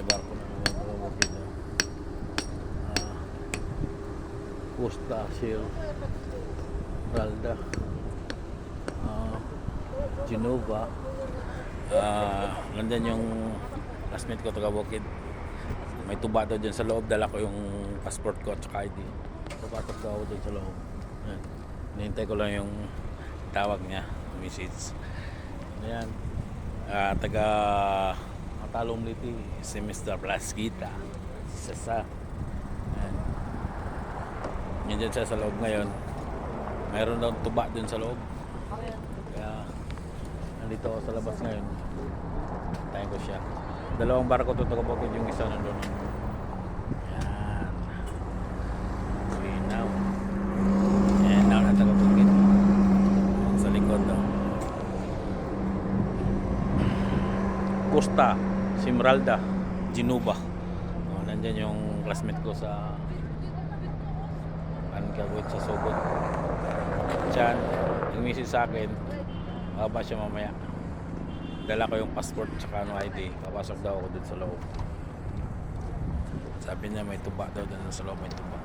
may barko na mga pumapakita uh, Costa Seal Ralda uh, ah, Genova. Uh, nandyan yung classmate ko taga may tuba daw dyan sa loob. Dala ko yung passport ko at saka ID tubatok daw ako dyan sa loob. Ayan. nihintay ko lang yung tawag niya. Message ayan. Uh, taga Matalong Liti, si Mr. Plaskita. Si Sasa. Yan dyan siya sa loob ngayon. Mayroon daw tuba dun sa loob. Kaya nandito ako sa labas ngayon. Tayo ko siya. Dalawang barko to tagapagod yung isa nandun. Yan. Linaw. Yan, now na tagapagod. Sa likod daw. Costa, Simralda, Genova. Oh, nandyan yung classmate ko sa Ankawit sa Sugod. Diyan, yung message sa akin, bababa siya mamaya. Dala ko yung passport tsaka ano ID. Papasok daw ako dun sa loob. Sabi niya may tuba daw dun sa loob may tuba.